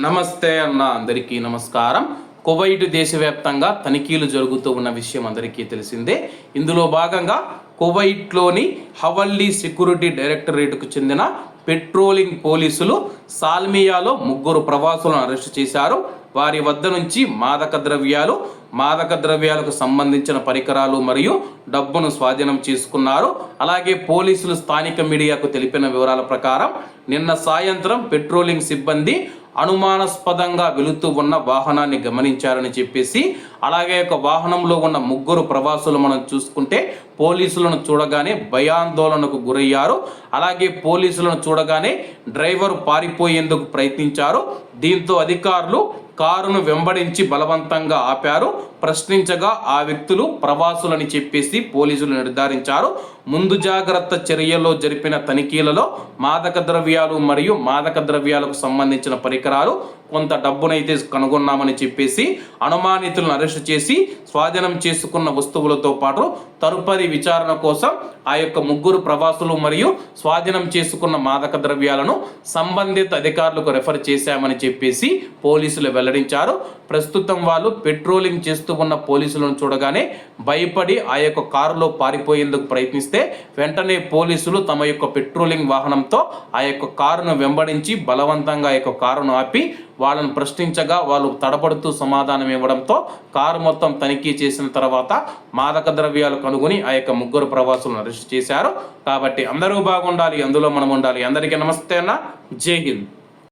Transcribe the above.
నమస్తే అన్న అందరికీ నమస్కారం. కువైట్ దేశవ్యాప్తంగా తనిఖీలు జరుగుతూ ఉన్న విషయం అందరికీ తెలిసిందే. ఇందులో భాగంగా కువైట్లోని హవల్లీ సెక్యూరిటీ డైరెక్టరేట్కు చెందిన పెట్రోలింగ్ పోలీసులు సాల్మియాలో ముగ్గురు ప్రవాసులను అరెస్టు చేశారు. వారి వద్ద నుంచి మాదక ద్రవ్యాలు మాదక ద్రవ్యాలకు సంబంధించిన పరికరాలు మరియు డబ్బును స్వాధీనం చేసుకున్నారు. అలాగే పోలీసులు స్థానిక మీడియాకు తెలిపిన వివరాల ప్రకారం నిన్న సాయంత్రం పెట్రోలింగ్ సిబ్బంది అనుమానాస్పదంగా వెళుతూ ఉన్న వాహనాన్ని గమనించారని చెప్పేసి అలాగే ఒక వాహనంలో ఉన్న ముగ్గురు ప్రవాసులు మనం చూసుకుంటే పోలీసులను చూడగానే భయాందోళనకు గురయ్యారు. అలాగే పోలీసులను చూడగానే డ్రైవర్ పారిపోయేందుకు ప్రయత్నించారు. దీంతో అధికారులు కారును వెంబడించి బలవంతంగా ఆపారు. ప్రశ్నించగా ఆ వ్యక్తులు ప్రవాసులని చెప్పేసి పోలీసులు నిర్ధారించారు. ముందు జాగ్రత్త చర్యల్లో జరిపిన తనిఖీలలో మాదక ద్రవ్యాలు మరియు మాదక ద్రవ్యాలకు సంబంధించిన పరికరాలు కొంత డబ్బునైతే కనుగొన్నామని చెప్పేసి అనుమానితులను అరెస్టు చేసి స్వాధీనం చేసుకున్న వస్తువులతో పాటు తదుపరి విచారణ కోసం ఆ యొక్క ముగ్గురు ప్రవాసులు మరియు స్వాధీనం చేసుకున్న మాదక ద్రవ్యాలను సంబంధిత అధికారులకు రెఫర్ చేశామని చెప్పేసి పోలీసులు వెల్లడించారు. ప్రస్తుతం వాళ్ళు పెట్రోలింగ్ చేస్తూ ఉన్న పోలీసులను చూడగానే భయపడి ఆ యొక్క కారులో పారిపోయేందుకు ప్రయత్నిస్తే వెంటనే పోలీసులు తమ యొక్క పెట్రోలింగ్ వాహనంతో ఆ యొక్క కారును వెంబడించి బలవంతంగా ఆ యొక్క కారును ఆపి వాళ్ళను ప్రశ్నించగా వాళ్ళు తడబడుతూ సమాధానం ఇవ్వడంతో కారు మొత్తం తనిఖీ చేసిన తర్వాత మాదక ద్రవ్యాలు కనుగొని ఆ యొక్క ముగ్గురు ప్రవాసులను అరెస్ట్ చేశారు. కాబట్టి అందరూ బాగుండాలి అందులో మనం ఉండాలి. అందరికీ నమస్తే అన్న. జై హింద్.